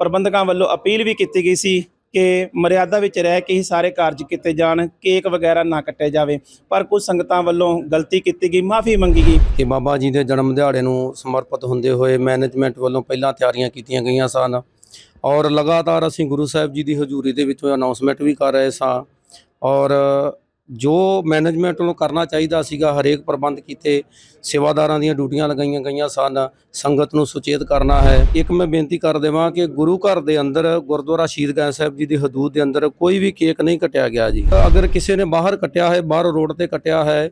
ਪ੍ਰਬੰਧਕਾਂ ਵੱਲੋਂ ਅਪੀਲ ਵੀ ਕੀਤੀ ਗਈ ਸੀ ਕਿ ਮਰਿਆਦਾ ਵਿੱਚ ਰਹਿ ਕੇ ਹੀ ਸਾਰੇ ਕਾਰਜ ਕੀਤੇ ਜਾਣ, ਕੇਕ ਵਗੈਰਾ ਨਾ ਕੱਟਿਆ ਜਾਵੇ। ਪਰ ਕੁਝ ਸੰਗਤਾਂ ਵੱਲੋਂ ਗਲਤੀ ਕੀਤੀ ਗਈ, ਮਾਫੀ ਮੰਗੀ ਗਈ। ਕਿ ਬਾਬਾ ਜੀ ਦੇ ਜਨਮ ਦਿਹਾੜੇ ਨੂੰ ਸਮਰਪਿਤ ਹੁੰਦੇ ਹੋਏ ਮੈਨੇਜਮੈਂਟ ਵੱਲੋਂ ਪਹਿਲਾਂ ਤਿਆਰੀਆਂ ਕੀਤੀਆਂ ਗਈਆਂ ਸਨ ਔਰ ਲਗਾਤਾਰ ਅਸੀਂ ਗੁਰੂ ਸਾਹਿਬ ਜੀ ਦੀ ਹਜ਼ੂਰੀ ਦੇ ਵਿੱਚੋਂ ਅਨਾਉਂਸਮੈਂਟ ਵੀ ਕਰ ਰਹੇ ਸਾਂ ਔਰ ਜੋ ਮੈਨੇਜਮੈਂਟ ਵੱਲੋਂ ਕਰਨਾ ਚਾਹੀਦਾ ਸੀਗਾ, ਹਰੇਕ ਪ੍ਰਬੰਧ ਕੀਤੇ, ਸੇਵਾਦਾਰਾਂ ਦੀਆਂ ਡਿਊਟੀਆਂ ਲਗਾਈਆਂ ਗਈਆਂ ਸਨ, ਸੰਗਤ ਨੂੰ ਸੁਚੇਤ ਕਰਨਾ ਹੈ। ਇੱਕ ਮੈਂ ਬੇਨਤੀ ਕਰ ਦੇਵਾਂ ਕਿ ਗੁਰੂ ਘਰ ਦੇ ਅੰਦਰ, ਗੁਰਦੁਆਰਾ ਸ਼ਹੀਦ ਗੰਜ ਸਾਹਿਬ ਜੀ ਦੀ ਹਦੂਦ ਦੇ ਅੰਦਰ ਕੋਈ ਵੀ ਕੇਕ ਨਹੀਂ ਕਟਿਆ ਗਿਆ ਜੀ। ਅਗਰ ਕਿਸੇ ਨੇ ਬਾਹਰ ਕਟਿਆ ਹੈ, ਬਾਹਰ ਰੋਡ ਤੇ ਕਟਿਆ ਹੈ,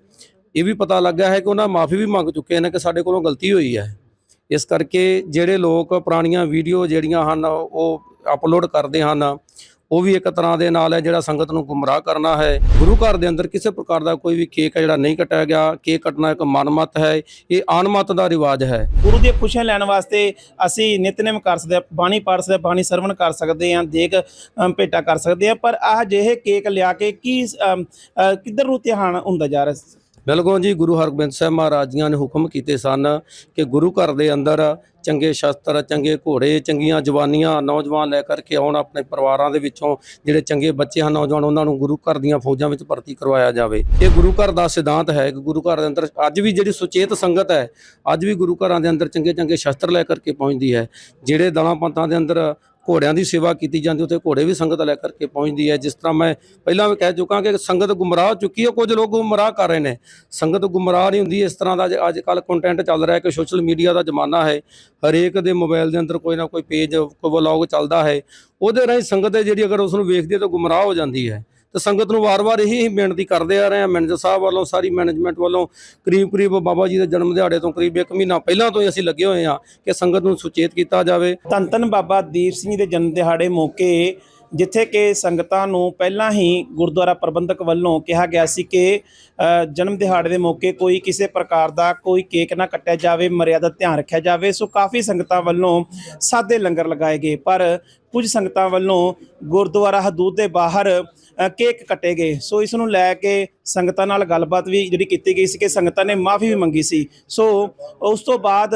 ਇਹ ਵੀ ਪਤਾ ਲੱਗਾ ਹੈ ਕਿ ਉਹਨਾਂ ਮਾਫੀ ਵੀ ਮੰਗ ਚੁੱਕੇ ਨੇ ਕਿ ਸਾਡੇ ਕੋਲੋਂ ਗਲਤੀ ਹੋਈ ਹੈ। ਇਸ ਕਰਕੇ ਜਿਹੜੇ ਲੋਕ ਪੁਰਾਣੀਆਂ ਵੀਡੀਓ ਜਿਹੜੀਆਂ ਹਨ, ਉਹ ਅਪਲੋਡ ਕਰਦੇ ਹਨ ਉਹ ਵੀ ਇੱਕ ਤਰ੍ਹਾਂ ਦੇ ਨਾਲ ਹੈ ਜਿਹੜਾ ਸੰਗਤ ਨੂੰ ਗੁੰਮਰਾਹ ਕਰਨਾ ਹੈ। ਗੁਰੂ ਘਰ ਦੇ ਅੰਦਰ ਕਿਸੇ ਪ੍ਰਕਾਰ ਦਾ ਕੋਈ ਵੀ ਕੇਕ ਹੈ ਜਿਹੜਾ ਨਹੀਂ ਕਟਿਆ ਗਿਆ ਕੇਕ ਕੱਟਣਾ ਇੱਕ ਮਨਮਤ ਹੈ ਇਹ ਆਨਮਤ ਦਾ ਰਿਵਾਜ ਹੈ। ਗੁਰੂ ਦੀਆਂ ਖੁਸ਼ੀਆਂ ਲੈਣ ਵਾਸਤੇ ਅਸੀਂ ਨਿਤਨੇਮ ਕਰ ਸਕਦੇ ਬਾਣੀ ਪੜ੍ਹ ਸਕਦੇ ਬਾਣੀ ਸਰਵਣ ਕਰ ਸਕਦੇ ਹਾਂ ਅਮ, ਭੇਟਾ ਕਰ ਸਕਦੇ ਹਾਂ ਪਰ ਆਹ ਜਿਹੇ ਕੇਕ ਲਿਆ ਕੇ ਕੀ ਕਿੱਧਰ ਨੂੰ ਧਿਆਨ ਹੁੰਦਾ ਜਾ ਰਿਹਾ? ਬਿਲਕੁਲ ਜੀ ਗੁਰੂ ਹਰਗੋਬਿੰਦ ਸਾਹਿਬ ਮਹਾਰਾਜ ਜੀਆਂ ਨੇ ਹੁਕਮ ਕੀਤੇ ਸਨ ਕਿ ਗੁਰੂ ਘਰ ਦੇ ਅੰਦਰ ਚੰਗੇ ਸ਼ਸਤਰ, ਚੰਗੇ ਘੋੜੇ, ਚੰਗੀਆਂ ਜਵਾਨੀਆਂ, ਨੌਜਵਾਨ ਲੈ ਕਰਕੇ ਆਉਣ ਆਪਣੇ ਪਰਿਵਾਰਾਂ ਦੇ ਵਿੱਚੋਂ ਜਿਹੜੇ ਚੰਗੇ ਬੱਚੇ ਹਨ, ਨੌਜਵਾਨ ਉਹਨਾਂ ਨੂੰ ਗੁਰੂ ਘਰ ਦੀਆਂ ਫੌਜਾਂ ਵਿੱਚ ਭਰਤੀ ਕਰਵਾਇਆ ਜਾਵੇ। ਇਹ ਗੁਰੂ ਘਰ ਦਾ ਸਿਧਾਂਤ ਹੈ ਕਿ ਗੁਰੂ ਘਰ ਦੇ ਅੰਦਰ ਅੱਜ ਵੀ ਜਿਹੜੀ ਸੁਚੇਤ ਸੰਗਤ ਹੈ, ਅੱਜ ਵੀ ਗੁਰੂ ਘਰਾਂ ਦੇ ਅੰਦਰ ਚੰਗੇ ਚੰਗੇ ਸ਼ਸਤਰ ਲੈ ਕਰਕੇ ਪਹੁੰਚਦੀ ਹੈ, ਜਿਹੜੇ ਦਲਾਂ ਪੰਥਾਂ ਦੇ ਅੰਦਰ ਘੋੜਿਆਂ ਦੀ ਸੇਵਾ ਕੀਤੀ ਜਾਂਦੀ, ਉੱਥੇ ਘੋੜੇ ਵੀ ਸੰਗਤ ਲੈ ਕਰਕੇ ਪਹੁੰਚਦੀ ਹੈ। ਜਿਸ ਤਰ੍ਹਾਂ ਮੈਂ ਪਹਿਲਾਂ ਵੀ ਕਹਿ ਚੁੱਕਾ ਕਿ ਸੰਗਤ ਗੁੰਮਰਾਹ ਹੋ ਚੁੱਕੀ ਹੈ, ਕੁਝ ਲੋਕ ਗੁੰਮਰਾਹ ਕਰ ਰਹੇ ਨੇ। ਸੰਗਤ ਗੁੰਮਰਾਹ ਨਹੀਂ ਹੁੰਦੀ, ਇਸ ਤਰ੍ਹਾਂ ਦਾ ਅੱਜ ਕੱਲ ਕੰਟੈਂਟ ਚੱਲ ਰਿਹਾ ਕਿ ਸੋਸ਼ਲ ਮੀਡੀਆ ਦਾ ਜ਼ਮਾਨਾ ਹੈ। ਹਰੇਕ ਦੇ ਮੋਬਾਈਲ ਦੇ ਅੰਦਰ ਕੋਈ ਨਾ ਕੋਈ ਪੇਜ ਕੋਈ ਵਲੌਗ ਚੱਲਦਾ ਹੈ। ਉਹਦੇ ਰਾਹੀਂ ਸੰਗਤ ਜਿਹੜੀ ਅਗਰ ਉਸ ਨੂੰ ਵੇਖਦੀ ਹੈ ਤਾਂ ਗੁੰਮਰਾਹ ਹੋ ਜਾਂਦੀ ਹੈ। ਤੇ ਸੰਗਤ ਨੂੰ ਵਾਰ-ਵਾਰ ਇਹੀ ਬੇਨਤੀ ਕਰਦੇ ਆ ਰਹੇ ਹਾਂ, ਮੈਨੇਜਰ ਸਾਹਿਬ ਵੱਲੋਂ, ਸਾਰੀ ਮੈਨੇਜਮੈਂਟ ਵੱਲੋਂ ਕਰੀਬ-ਕਰੀਬ ਬਾਬਾ ਜੀ ਦੇ ਜਨਮ ਦਿਹਾੜੇ ਤੋਂ ਕਰੀਬ 1 ਮਹੀਨਾ ਪਹਿਲਾਂ ਤੋਂ ਹੀ ਅਸੀਂ ਲੱਗੇ ਹੋਏ ਹਾਂ ਕਿ ਸੰਗਤ ਨੂੰ ਸੁਚੇਤ ਕੀਤਾ ਜਾਵੇ। ਧੰਨ ਧੰਨ ਬਾਬਾ ਦੀਪ ਸਿੰਘ ਜੀ ਦੇ ਜਨਮ ਦਿਹਾੜੇ ਮੌਕੇ ਜਿੱਥੇ ਕਿ ਸੰਗਤਾਂ ਨੂੰ ਪਹਿਲਾਂ ਹੀ ਗੁਰਦੁਆਰਾ ਪ੍ਰਬੰਧਕ ਵੱਲੋਂ ਕਿਹਾ ਗਿਆ ਸੀ ਕਿ ਜਨਮ ਦਿਹਾੜੇ ਦੇ ਮੌਕੇ ਕੋਈ ਕਿਸੇ ਪ੍ਰਕਾਰ ਦਾ ਕੋਈ ਕੇਕ ਨਾ ਕੱਟਿਆ ਜਾਵੇ, ਮਰਿਆਦਾ ਧਿਆਨ ਰੱਖਿਆ ਜਾਵੇ। ਸੋ ਕਾਫੀ ਸੰਗਤਾਂ ਵੱਲੋਂ ਸਾਦੇ ਲੰਗਰ ਲਗਾਏ ਗਏ, ਪਰ ਕੁਝ ਸੰਗਤਾਂ ਵੱਲੋਂ ਗੁਰਦੁਆਰਾ ਹਦੂਦ ਦੇ ਬਾਹਰ ਕੇਕ ਕੱਟੇ ਗਏ। ਸੋ ਇਸ ਨੂੰ ਲੈ ਕੇ ਸੰਗਤਾਂ ਨਾਲ ਗੱਲਬਾਤ ਵੀ ਜਿਹੜੀ ਕੀਤੀ ਗਈ ਸੀ ਕਿ ਸੰਗਤਾਂ ਨੇ ਮਾਫੀ ਵੀ ਮੰਗੀ ਸੀ। ਸੋ ਉਸ ਤੋਂ ਬਾਅਦ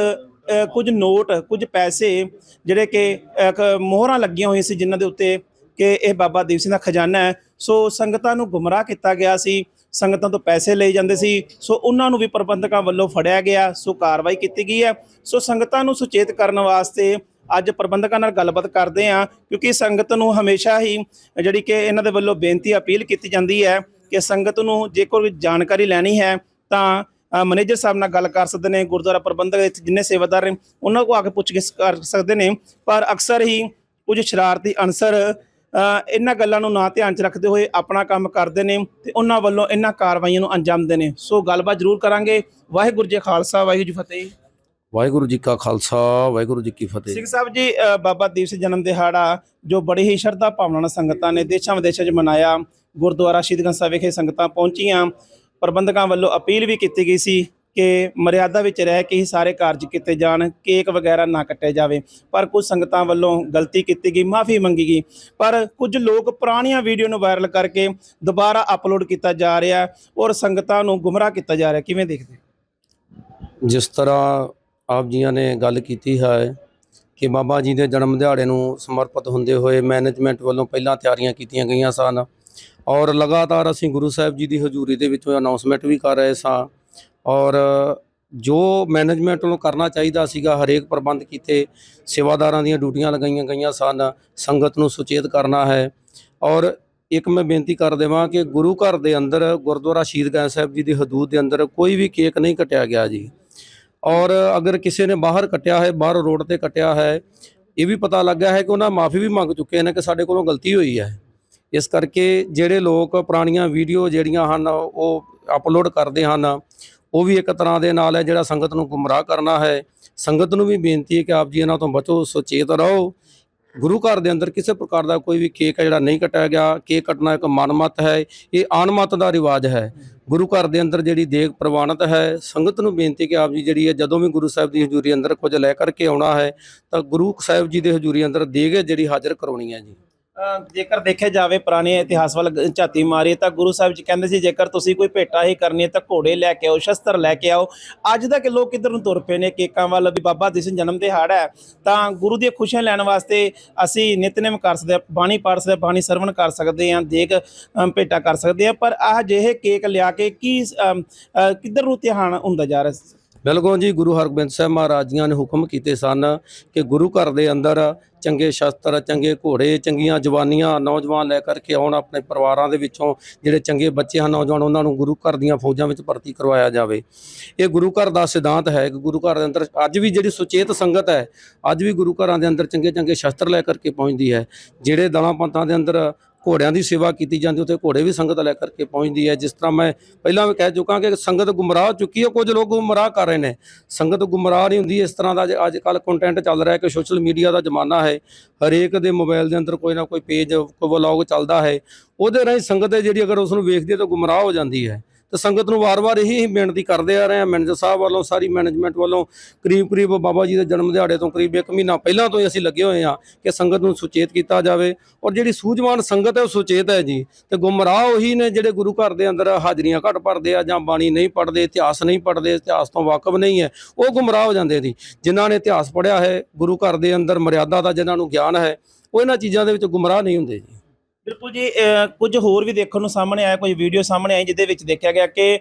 ਕੁਝ ਨੋਟ, ਕੁਝ ਪੈਸੇ ਜਿਹੜੇ ਕਿ ਇੱਕ ਮੋਹਰਾਂ ਲੱਗੀਆਂ ਹੋਈਆਂ ਸੀ ਜਿਨ੍ਹਾਂ ਦੇ ਉੱਤੇ ਕਿ ਇਹ ਬਾਬਾ ਦੀਪ ਸਿੰਘ ਦਾ ਖਜ਼ਾਨਾ ਹੈ। ਸੋ ਸੰਗਤਾਂ ਨੂੰ ਗੁੰਮਰਾਹ ਕੀਤਾ ਗਿਆ ਸੀ। ਸੰਗਤਾਂ ਤੋਂ ਪੈਸੇ ਲਏ ਜਾਂਦੇ ਸੀ। ਸੋ ਉਹਨਾਂ ਨੂੰ ਵੀ ਪ੍ਰਬੰਧਕਾਂ ਵੱਲੋਂ ਫੜਿਆ ਗਿਆ। ਸੋ ਕਾਰਵਾਈ ਕੀਤੀ ਗਈ ਹੈ। ਸੋ ਸੰਗਤਾਂ ਨੂੰ ਸੁਚੇਤ ਕਰਨ ਵਾਸਤੇ ਅੱਜ ਪ੍ਰਬੰਧਕਾਂ ਨਾਲ ਗੱਲਬਾਤ ਕਰਦੇ ਹਾਂ, ਕਿਉਂਕਿ ਸੰਗਤ ਨੂੰ ਹਮੇਸ਼ਾ ਹੀ ਜਿਹੜੀ ਕਿ ਇਹਨਾਂ ਦੇ ਵੱਲੋਂ ਬੇਨਤੀ, ਅਪੀਲ ਕੀਤੀ ਜਾਂਦੀ ਹੈ ਕਿ ਸੰਗਤ ਨੂੰ ਜੇ ਕੋਈ ਜਾਣਕਾਰੀ ਲੈਣੀ ਹੈ, ਤਾਂ ਮੈਨੇਜਰ ਸਾਹਿਬ ਨਾਲ ਗੱਲ ਕਰ ਸਕਦੇ ਨੇ, ਗੁਰਦੁਆਰਾ ਪ੍ਰਬੰਧਕ ਇੱਥੇ ਜਿੰਨੇ ਸੇਵਾਦਾਰ ਨੇ, ਉਹਨਾਂ ਕੋਲ ਆ ਕੇ ਪੁੱਛ ਕੇ ਕਰ ਸਕਦੇ ਨੇ। ਪਰ ਅਕਸਰ ਹੀ ਕੁਝ ਸ਼ਰਾਰਤੀ ਅਨਸਰ ਇਹਨਾਂ ਗੱਲਾਂ ਨੂੰ ਨਾ ਧਿਆਨ ਚ ਰੱਖਦੇ ਹੋਏ ਆਪਣਾ ਕੰਮ ਕਰਦੇ ਨੇ ਤੇ ਉਹਨਾਂ ਵੱਲੋਂ ਇਹਨਾਂ ਕਾਰਵਾਈਆਂ ਨੂੰ ਅੰਜਾਮ ਦੇ ਨੇ ਸੋ ਗੱਲਬਾਤ ਜ਼ਰੂਰ ਕਰਾਂਗੇ। ਵਾਹਿਗੁਰੂ ਜੀ ਖਾਲਸਾ ਵਾਹਿਗੁਰੂ ਜੀ ਫਤਿਹ। ਵਾਹਿਗੁਰੂ ਜੀ ਕਾ ਖਾਲਸਾ ਵਾਹਿਗੁਰੂ ਜੀ ਕੀ ਫਤਿਹ। ਸਿੰਘ ਸਾਹਿਬ ਜੀ ਬਾਬਾ ਦੀਪ ਸਿੰਘ ਜਨਮ ਦਿਹਾੜਾ ਜੋ ਬੜੀ ਹੀ ਸ਼ਰਧਾ ਭਾਵਨਾ ਨਾਲ ਸੰਗਤਾਂ ਨੇ ਦੇਸ਼ਾਂ ਵਿਦੇਸ਼ਾਂ 'ਚ ਮਨਾਇਆ। ਗੁਰਦੁਆਰਾ ਸ਼ਹੀਦਗੰਜ ਸਾਹਿਬ ਵਿਖੇ ਸੰਗਤਾਂ ਪਹੁੰਚੀਆਂ। ਪ੍ਰਬੰਧਕਾਂ ਵੱਲੋਂ ਅਪੀਲ ਵੀ ਕੀਤੀ ਗਈ ਸੀ। ਕਿ ਮਰਿਆਦਾ ਵਿੱਚ ਰਹਿ ਕੇ ਹੀ ਸਾਰੇ ਕਾਰਜ ਕੀਤੇ ਜਾਣ, ਕੇਕ ਵਗੈਰਾ ਨਾ ਕੱਟਿਆ ਜਾਵੇ, ਪਰ ਕੁਝ ਸੰਗਤਾਂ ਵੱਲੋਂ ਗਲਤੀ ਕੀਤੀ ਗਈ, ਮਾਫੀ ਮੰਗੀ ਗਈ, ਪਰ ਕੁਝ ਲੋਕ ਪੁਰਾਣੀਆਂ ਵੀਡੀਓ ਨੂੰ ਵਾਇਰਲ ਕਰਕੇ ਦੁਬਾਰਾ ਅਪਲੋਡ ਕੀਤਾ ਜਾ ਰਿਹਾ ਔਰ ਸੰਗਤਾਂ ਨੂੰ ਗੁੰਮਰਾਹ ਕੀਤਾ ਜਾ ਰਿਹਾ ਕਿਵੇਂ ਦੇਖਦੇ ਜਿਸ ਤਰ੍ਹਾਂ ਆਪ ਜੀਆਂ ਨੇ ਗੱਲ ਕੀਤੀ ਹੈ ਕਿ ਬਾਬਾ ਜੀ ਦੇ ਜਨਮ ਦਿਹਾੜੇ ਨੂੰ ਸਮਰਪਿਤ ਹੁੰਦੇ ਹੋਏ ਮੈਨੇਜਮੈਂਟ ਵੱਲੋਂ ਪਹਿਲਾਂ ਤਿਆਰੀਆਂ ਕੀਤੀਆਂ ਗਈਆਂ ਸਨ ਔਰ ਲਗਾਤਾਰ ਅਸੀਂ ਗੁਰੂ ਸਾਹਿਬ ਜੀ ਦੀ ਹਜ਼ੂਰੀ ਦੇ ਵਿੱਚੋਂ ਅਨਾਉਂਸਮੈਂਟ ਵੀ ਕਰ ਰਹੇ ਸਾਂ ਔਰ ਜੋ ਮੈਨੇਜਮੈਂਟ ਵੱਲੋਂ ਕਰਨਾ ਚਾਹੀਦਾ ਸੀਗਾ, ਹਰੇਕ ਪ੍ਰਬੰਧ ਕੀਤੇ, ਸੇਵਾਦਾਰਾਂ ਦੀਆਂ ਡਿਊਟੀਆਂ ਲਗਾਈਆਂ ਗਈਆਂ ਸਨ, ਸੰਗਤ ਨੂੰ ਸੁਚੇਤ ਕਰਨਾ ਹੈ। ਔਰ ਇੱਕ ਮੈਂ ਬੇਨਤੀ ਕਰ ਦੇਵਾਂ ਕਿ ਗੁਰੂ ਘਰ ਦੇ ਅੰਦਰ, ਗੁਰਦੁਆਰਾ ਸ਼ਹੀਦ ਗੰਜ ਸਾਹਿਬ ਜੀ ਦੀ ਹਦੂਦ ਦੇ ਅੰਦਰ ਕੋਈ ਵੀ ਕੇਕ ਨਹੀਂ ਕਟਿਆ ਗਿਆ ਜੀ। ਔਰ ਅਗਰ ਕਿਸੇ ਨੇ ਬਾਹਰ ਕਟਿਆ ਹੈ, ਬਾਹਰ ਰੋਡ ਤੇ ਕਟਿਆ ਹੈ, ਇਹ ਵੀ ਪਤਾ ਲੱਗਾ ਹੈ ਕਿ ਉਹਨਾਂ ਮਾਫੀ ਵੀ ਮੰਗ ਚੁੱਕੇ ਨੇ ਕਿ ਸਾਡੇ ਕੋਲੋਂ ਗਲਤੀ ਹੋਈ ਹੈ। ਇਸ ਕਰਕੇ ਜਿਹੜੇ ਲੋਕ ਪੁਰਾਣੀਆਂ ਵੀਡੀਓ ਜਿਹੜੀਆਂ ਹਨ, ਉਹ ਅਪਲੋਡ ਕਰਦੇ ਹਨ ਉਹ ਵੀ ਇੱਕ ਤਰ੍ਹਾਂ ਦੇ ਨਾਲ ਹੈ ਜਿਹੜਾ ਸੰਗਤ ਨੂੰ ਗੁੰਮਰਾਹ ਕਰਨਾ ਹੈ। ਸੰਗਤ ਨੂੰ ਵੀ ਬੇਨਤੀ ਹੈ ਕਿ ਆਪ ਜੀ ਇਹਨਾਂ ਤੋਂ ਬਚੋ, ਸੁਚੇਤ ਰਹੋ। ਗੁਰੂ ਘਰ ਦੇ ਅੰਦਰ ਕਿਸੇ ਪ੍ਰਕਾਰ ਦਾ ਕੋਈ ਵੀ ਕੇਕ ਹੈ ਜਿਹੜਾ ਨਹੀਂ ਕਟਿਆ ਗਿਆ, ਕੇਕ ਕੱਟਣਾ ਇੱਕ ਮਨਮਤ ਹੈ, ਇਹ ਆਨਮਤ ਦਾ ਰਿਵਾਜ ਹੈ। ਗੁਰੂ ਘਰ ਦੇ ਅੰਦਰ ਜਿਹੜੀ ਦੇਗ ਪ੍ਰਵਾਨਿਤ ਹੈ, ਸੰਗਤ ਨੂੰ ਬੇਨਤੀ ਕਿ ਆਪ ਜੀ ਜਿਹੜੀ ਹੈ, ਜਦੋਂ ਵੀ ਗੁਰੂ ਸਾਹਿਬ ਦੀ ਹਜ਼ੂਰੀ ਅੰਦਰ ਕੁਝ ਲੈ ਕਰਕੇ ਆਉਣਾ ਹੈ, ਤਾਂ ਗੁਰੂ ਸਾਹਿਬ ਜੀ ਦੇ ਹਜ਼ੂਰੀ ਅੰਦਰ ਦੇਗ ਹੈ ਜਿਹੜੀ ਹਾਜ਼ਰ ਕਰਾਉਣੀ ਹੈ ਜੀ। ਜੇਕਰ ਦੇਖਿਆ ਜਾਵੇ ਪੁਰਾਣੇ ਇਤਿਹਾਸ ਵੱਲ ਝਾਤੀ ਮਾਰੀ ਤਾਂ ਗੁਰੂ ਸਾਹਿਬ ਜੀ ਕਹਿੰਦੇ ਸੀ, ਜੇਕਰ ਤੁਸੀਂ ਕੋਈ ਭੇਟਾ ਹੀ ਕਰਨੀ ਹੈ ਤਾਂ ਘੋੜੇ ਲੈ ਕੇ ਆਓ, ਸ਼ਸਤਰ ਲੈ ਕੇ ਆਓ। ਅੱਜ ਦਾ ਕਿ ਲੋਕ ਕਿੱਧਰ ਨੂੰ ਤੁਰ ਪਏ ਨੇ ਕੇਕਾਂ ਵੱਲ? ਵੀ ਬਾਬਾ ਦੀਪ ਸਿੰਘ ਜਨਮ ਦਿਹਾੜਾ ਹੈ, ਤਾਂ ਗੁਰੂ ਦੀਆਂ ਖੁਸ਼ੀਆਂ ਲੈਣ ਵਾਸਤੇ ਅਸੀਂ ਨਿਤਨੇਮ ਕਰ ਸਕਦੇ ਹਾਂ, ਬਾਣੀ ਪੜ੍ਹ ਸਕਦੇ ਬਾਣੀ ਸਰਵਣ ਕਰ ਸਕਦੇ ਹਾਂ, ਦੇਗ ਭੇਟਾ ਕਰ ਸਕਦੇ ਹਾਂ, ਪਰ ਆਹ ਜਿਹੇ ਕੇਕ ਲਿਆ ਕੇ ਕੀ ਕਿੱਧਰ ਨੂੰ ਧਿਆਨ ਹੁੰਦਾ ਜਾ ਰਿਹਾ ਬਿਲਕੁਲ ਜੀ, ਗੁਰੂ ਹਰਗੋਬਿੰਦ ਸਾਹਿਬ ਮਹਾਰਾਜ ਜੀਆਂ ਨੇ ਹੁਕਮ ਕੀਤੇ ਸਨ ਕਿ ਗੁਰੂ ਘਰ ਦੇ ਅੰਦਰ ਚੰਗੇ ਸ਼ਸਤਰ, ਚੰਗੇ ਘੋੜੇ, ਚੰਗੀਆਂ ਜਵਾਨੀਆਂ, ਨੌਜਵਾਨ ਲੈ ਕਰਕੇ ਆਉਣ ਆਪਣੇ ਪਰਿਵਾਰਾਂ ਦੇ ਵਿੱਚੋਂ, ਜਿਹੜੇ ਚੰਗੇ ਬੱਚੇ ਹਨ, ਨੌਜਵਾਨ ਉਹਨਾਂ ਨੂੰ ਗੁਰੂ ਘਰ ਦੀਆਂ ਫੌਜਾਂ ਵਿੱਚ ਭਰਤੀ ਕਰਵਾਇਆ ਜਾਵੇ। ਇਹ ਗੁਰੂ ਘਰ ਦਾ ਸਿਧਾਂਤ ਹੈ ਕਿ ਗੁਰੂ ਘਰ ਦੇ ਅੰਦਰ ਅੱਜ ਵੀ ਜਿਹੜੀ ਸੁਚੇਤ ਸੰਗਤ ਹੈ, ਅੱਜ ਵੀ ਗੁਰੂ ਘਰਾਂ ਦੇ ਅੰਦਰ ਚੰਗੇ ਚੰਗੇ ਸ਼ਸਤਰ ਲੈ ਕਰਕੇ ਪਹੁੰਚਦੀ ਹੈ, ਜਿਹੜੇ ਦਲਾਂ ਪੰਥਾਂ ਦੇ ਅੰਦਰ ਘੋੜਿਆਂ ਦੀ ਸੇਵਾ ਕੀਤੀ ਜਾਂਦੀ, ਉੱਥੇ ਘੋੜੇ ਵੀ ਸੰਗਤ ਲੈ ਕਰਕੇ ਪਹੁੰਚਦੀ ਹੈ। ਜਿਸ ਤਰ੍ਹਾਂ ਮੈਂ ਪਹਿਲਾਂ ਵੀ ਕਹਿ ਚੁੱਕਾ ਕਿ ਸੰਗਤ ਗੁੰਮਰਾਹ ਹੋ ਚੁੱਕੀ ਹੈ, ਕੁਝ ਲੋਕ ਗੁੰਮਰਾਹ ਕਰ ਰਹੇ ਨੇ। ਸੰਗਤ ਗੁੰਮਰਾਹ ਨਹੀਂ ਹੁੰਦੀ, ਇਸ ਤਰ੍ਹਾਂ ਦਾ ਅੱਜ ਕੱਲ ਕੰਟੈਂਟ ਚੱਲ ਰਿਹਾ ਕਿ ਸੋਸ਼ਲ ਮੀਡੀਆ ਦਾ ਜ਼ਮਾਨਾ ਹੈ। ਹਰੇਕ ਦੇ ਮੋਬਾਈਲ ਦੇ ਅੰਦਰ ਕੋਈ ਨਾ ਕੋਈ ਪੇਜ ਕੋਈ ਵਲੌਗ ਚੱਲਦਾ ਹੈ। ਉਹਦੇ ਰਾਹੀਂ ਸੰਗਤ ਹੈ ਜਿਹੜੀ ਅਗਰ ਉਸ ਨੂੰ ਵੇਖਦੀ ਹੈ ਤਾਂ ਗੁੰਮਰਾਹ ਹੋ ਜਾਂਦੀ ਹੈ। ਤੇ ਸੰਗਤ ਨੂੰ ਵਾਰ-ਵਾਰ ਇਹੀ ਬੇਨਤੀ ਕਰਦੇ ਆ ਰਹੇ ਆ ਮੈਨੇਜਰ ਸਾਹਿਬ ਵੱਲੋਂ, ਸਾਰੀ ਮੈਨੇਜਮੈਂਟ ਵੱਲੋਂ ਕਰੀਬ-ਕਰੀਬ ਬਾਬਾ ਜੀ ਦੇ ਜਨਮ ਦਿਹਾੜੇ ਤੋਂ ਕਰੀਬ 1 ਮਹੀਨਾ ਪਹਿਲਾਂ ਤੋਂ ਹੀ ਅਸੀਂ ਲੱਗੇ ਹੋਏ ਆ ਕਿ ਸੰਗਤ ਨੂੰ ਸੁਚੇਤ ਕੀਤਾ ਜਾਵੇ ਔਰ ਜਿਹੜੀ ਸੂਝਵਾਨ ਸੰਗਤ ਹੈ ਉਹ ਸੁਚੇਤ ਹੈ ਜੀ। ਤੇ ਗੁੰਮਰਾਹ ਉਹੀ ਨੇ ਜਿਹੜੇ ਗੁਰੂ ਘਰ ਦੇ ਅੰਦਰ ਹਾਜ਼ਰੀਆਂ ਘੱਟ ਭਰਦੇ ਆ ਜਾਂ ਬਾਣੀ ਨਹੀਂ ਪੜ੍ਹਦੇ, ਇਤਿਹਾਸ ਨਹੀਂ ਪੜ੍ਹਦੇ, ਇਤਿਹਾਸ ਤੋਂ ਵਾਕਿਫ ਨਹੀਂ ਹੈ, ਉਹ ਗੁੰਮਰਾਹ ਹੋ ਜਾਂਦੇ ਜੀ। ਜਿਨ੍ਹਾਂ ਨੇ ਇਤਿਹਾਸ ਪੜ੍ਹਿਆ ਹੈ, ਗੁਰੂ ਘਰ ਦੇ ਅੰਦਰ ਮਰਿਆਦਾ ਦਾ ਜਿਨ੍ਹਾਂ ਨੂੰ ਗਿਆਨ ਹੈ, ਉਹ ਇਹਨਾਂ ਚੀਜ਼ਾਂ ਦੇ ਵਿੱਚ ਗੁੰਮਰਾਹ ਨਹੀਂ ਹੁੰਦੇ ਜੀ। ਬਿਲਕੁਲ ਜੀ ਕੁਝ ਹੋਰ ਵੀ ਦੇਖਣ ਨੂੰ ਸਾਹਮਣੇ ਆਇਆ, ਕੁਝ ਵੀਡੀਓ ਸਾਹਮਣੇ ਆਈ ਜਿਹਦੇ ਵਿੱਚ ਦੇਖਿਆ ਗਿਆ ਕਿ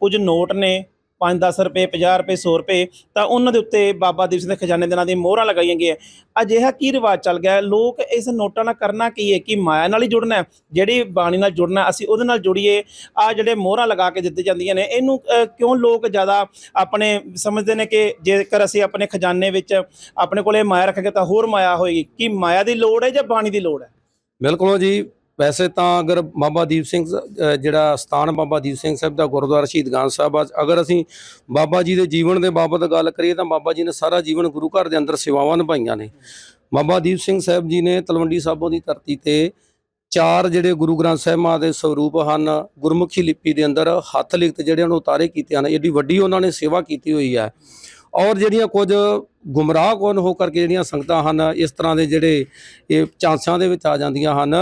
ਕੁਝ ਨੋਟ ਨੇ 5-10 ਰੁਪਏ 50 ਰੁਪਏ 100 ਰੁਪਏ, ਤਾਂ ਉਹਨਾਂ ਦੇ ਉੱਤੇ ਬਾਬਾ ਦੀਪ ਸਿੰਘ ਦੇ ਖਜ਼ਾਨੇ ਦੇ ਨਾਂ ਦੀ ਮੋਹਰਾਂ ਲਗਾਈਆਂ ਗਈਆਂ। ਅਜਿਹਾ ਕੀ ਰਿਵਾਜ ਚੱਲ ਗਿਆ? ਲੋਕ ਇਸ ਨੋਟਾਂ ਨਾਲ ਕਰਨਾ ਕੀ ਹੈ? ਕਿ ਮਾਇਆ ਨਾਲ ਹੀ ਜੁੜਨਾ ਹੈ? ਜਿਹੜੀ ਬਾਣੀ ਨਾਲ ਜੁੜਨਾ, ਅਸੀਂ ਉਹਦੇ ਨਾਲ ਜੁੜੀਏ। ਆ ਜਿਹੜੇ ਮੋਹਰਾਂ ਲਗਾ ਕੇ ਦਿੱਤੇ ਜਾਂਦੀਆਂ ਨੇ, ਇਹਨੂੰ ਕਿਉਂ ਲੋਕ ਜ਼ਿਆਦਾ ਆਪਣੇ ਸਮਝਦੇ ਨੇ ਕਿ ਜੇਕਰ ਅਸੀਂ ਆਪਣੇ ਖਜ਼ਾਨੇ ਵਿੱਚ ਆਪਣੇ ਕੋਲੇ ਮਾਇਆ ਰੱਖਾਂਗੇ ਤਾਂ ਹੋਰ ਮਾਇਆ ਹੋਏਗੀ? ਕੀ ਮਾਇਆ ਦੀ ਲੋੜ ਹੈ ਜਾਂ ਬਾਣੀ ਦੀ ਲੋੜ ਹੈ? ਬਿਲਕੁਲ ਜੀ ਵੈਸੇ ਤਾਂ ਅਗਰ ਬਾਬਾ ਦੀਪ ਸਿੰਘ ਜਿਹੜਾ ਸਥਾਨ ਬਾਬਾ ਦੀਪ ਸਿੰਘ ਸਾਹਿਬ ਦਾ ਗੁਰਦੁਆਰਾ ਸ਼ਹੀਦਗਾਨ ਸਾਹਿਬ ਆ, ਅਗਰ ਅਸੀਂ ਬਾਬਾ ਜੀ ਦੇ ਜੀਵਨ ਦੇ ਬਾਬਤ ਗੱਲ ਕਰੀਏ ਤਾਂ ਬਾਬਾ ਜੀ ਨੇ ਸਾਰਾ ਜੀਵਨ ਗੁਰੂ ਘਰ ਦੇ ਅੰਦਰ ਸੇਵਾਵਾਂ ਨਿਭਾਈਆਂ ਨੇ। ਬਾਬਾ ਦੀਪ ਸਿੰਘ ਸਾਹਿਬ ਜੀ ਨੇ ਤਲਵੰਡੀ ਸਾਬੋ ਦੀ ਧਰਤੀ ਤੇ ਚਾਰ ਜਿਹੜੇ ਗੁਰੂ ਗ੍ਰੰਥ ਸਾਹਿਬਾਂ ਦੇ ਸਰੂਪ ਹਨ ਗੁਰਮੁਖੀ ਲਿਪੀ ਦੇ ਅੰਦਰ ਹੱਥ ਲਿਖਤ ਜਿਹੜੇ ਉਹਨੂੰ ਉਤਾਰੇ ਕੀਤੇ ਹਨ ਏਡੀ ਵੱਡੀ ਉਹਨਾਂ ਨੇ ਸੇਵਾ ਕੀਤੀ ਹੋਈ ਹੈ। ਔਰ ਜਿਹੜੀਆਂ ਕੁਝ ਗੁੰਮਰਾਹ ਕੋਨ ਹੋ ਕਰਕੇ ਜਿਹੜੀਆਂ ਸੰਗਤਾਂ ਹਨ, ਇਸ ਤਰ੍ਹਾਂ ਦੇ ਜਿਹੜੇ ਇਹ ਚਾਂਸਾਂ ਦੇ ਵਿੱਚ ਆ ਜਾਂਦੀਆਂ ਹਨ।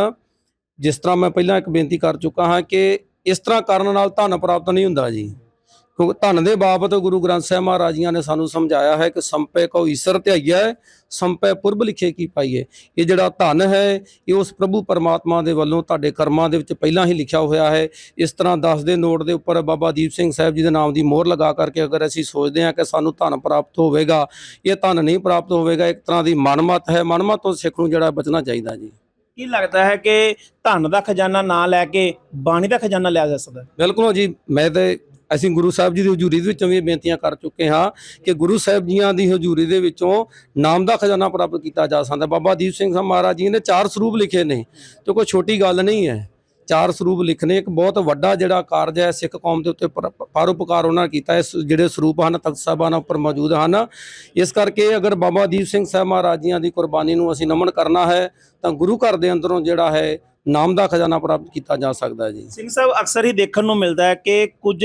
ਜਿਸ ਤਰ੍ਹਾਂ ਮੈਂ ਪਹਿਲਾਂ ਇੱਕ ਬੇਨਤੀ ਕਰ ਚੁੱਕਾ ਹਾਂ ਕਿ ਇਸ ਤਰ੍ਹਾਂ ਕਰਨ ਨਾਲ ਧਨ ਪ੍ਰਾਪਤ ਨਹੀਂ ਹੁੰਦਾ ਜੀ। ਕਿਉਂਕਿ ਧਨ ਦੇ ਬਾਬਤ ਗੁਰੂ ਗ੍ਰੰਥ ਸਾਹਿਬ ਮਹਾਰਾਜ ਜੀਆਂ ਨੇ ਸਾਨੂੰ ਸਮਝਾਇਆ ਹੈ ਕਿ ਸੰਪੈ ਕੋ ਈਸ਼ਰ ਧਿਆਈਐ ਸੰਪੈ ਪੁਰਬ ਲਿਖੇ ਕੀ ਪਾਈਏ। ਇਹ ਜਿਹੜਾ ਧਨ ਹੈ ਇਹ ਉਸ ਪ੍ਰਭੂ ਪਰਮਾਤਮਾ ਦੇ ਵੱਲੋਂ ਤੁਹਾਡੇ ਕਰਮਾਂ ਦੇ ਵਿੱਚ ਪਹਿਲਾਂ ਹੀ ਲਿਖਿਆ ਹੋਇਆ ਹੈ। ਇਸ ਤਰ੍ਹਾਂ 10 ਦੇ ਨੋਟ ਦੇ ਉੱਪਰ ਬਾਬਾ ਦੀਪ ਸਿੰਘ ਸਾਹਿਬ ਜੀ ਦੇ ਨਾਮ ਦੀ ਮੋਹਰ ਲਗਾ ਕਰਕੇ ਅਗਰ ਅਸੀਂ ਸੋਚਦੇ ਹਾਂ ਕਿ ਸਾਨੂੰ ਧਨ ਪ੍ਰਾਪਤ ਹੋਵੇਗਾ ਇਹ ਧਨ ਨਹੀਂ ਪ੍ਰਾਪਤ ਹੋਵੇਗਾ ਇੱਕ ਤਰ੍ਹਾਂ ਦੀ ਮਨਮਤ ਹੈ। ਮਨਮਤ ਤੋਂ ਸਿੱਖ ਨੂੰ ਜਿਹੜਾ ਬਚਣਾ ਚਾਹੀਦਾ ਜੀ। ਕੀ ਲੱਗਦਾ ਹੈ ਕਿ ਧਨ ਦਾ ਖਜ਼ਾਨਾ ਨਾ ਲੈ ਕੇ ਬਾਣੀ ਦਾ ਖਜ਼ਾਨਾ ਲਿਆ ਜਾ ਸਕਦਾ? ਬਿਲਕੁਲ ਜੀ ਮੈਂ ਤੇ ਅਸੀਂ ਗੁਰੂ ਸਾਹਿਬ ਜੀ ਦੀ ਹਜ਼ੂਰੀ ਦੇ ਵਿੱਚੋਂ ਵੀ ਇਹ ਬੇਨਤੀਆਂ ਕਰ ਚੁੱਕੇ ਹਾਂ ਕਿ ਗੁਰੂ ਸਾਹਿਬ ਜੀਆਂ ਦੀ ਹਜ਼ੂਰੀ ਦੇ ਵਿੱਚੋਂ ਨਾਮ ਦਾ ਖਜ਼ਾਨਾ ਪ੍ਰਾਪਤ ਕੀਤਾ ਜਾ ਸਕਦਾ। ਬਾਬਾ ਦੀਪ ਸਿੰਘ ਸਾਹਿਬ ਮਹਾਰਾਜ ਜੀ ਨੇ ਚਾਰ ਸਰੂਪ ਲਿਖੇ ਨੇ, ਤੇ ਕੋਈ ਛੋਟੀ ਗੱਲ ਨਹੀਂ ਹੈ। ਚਾਰ ਸਰੂਪ ਲਿਖਣੇ ਇੱਕ ਬਹੁਤ ਵੱਡਾ ਜਿਹੜਾ ਕਾਰਜ ਹੈ ਸਿੱਖ ਕੌਮ ਦੇ ਉੱਤੇ ਪਰ- ਪਰਉਪਕਾਰ ਉਹਨਾਂ ਨੇ ਕੀਤਾ, ਇਸ ਜਿਹੜੇ ਸਰੂਪ ਹਨ, ਤਖਤ ਸਾਹਿਬਾਨ ਉੱਪਰ ਮੌਜੂਦ ਹਨ। ਇਸ ਕਰਕੇ ਅਗਰ ਬਾਬਾ ਦੀਪ ਸਿੰਘ ਸਾਹਿਬ ਮਹਾਰਾਜ ਜੀਆਂ ਦੀ ਕੁਰਬਾਨੀ ਨੂੰ ਅਸੀਂ ਨਮਨ ਕਰਨਾ ਹੈ, ਤਾਂ ਗੁਰੂ ਘਰ ਦੇ ਅੰਦਰੋਂ ਜਿਹੜਾ ਹੈ, ਨਾਮ ਦਾ ਖਜ਼ਾਨਾ ਪ੍ਰਾਪਤ ਕੀਤਾ ਜਾ ਸਕਦਾ ਹੈ ਜੀ। ਸਿੰਘ ਸਾਹਿਬ, ਅਕਸਰ ਹੀ ਦੇਖਣ ਨੂੰ ਮਿਲਦਾ ਹੈ ਕਿ ਕੁਝ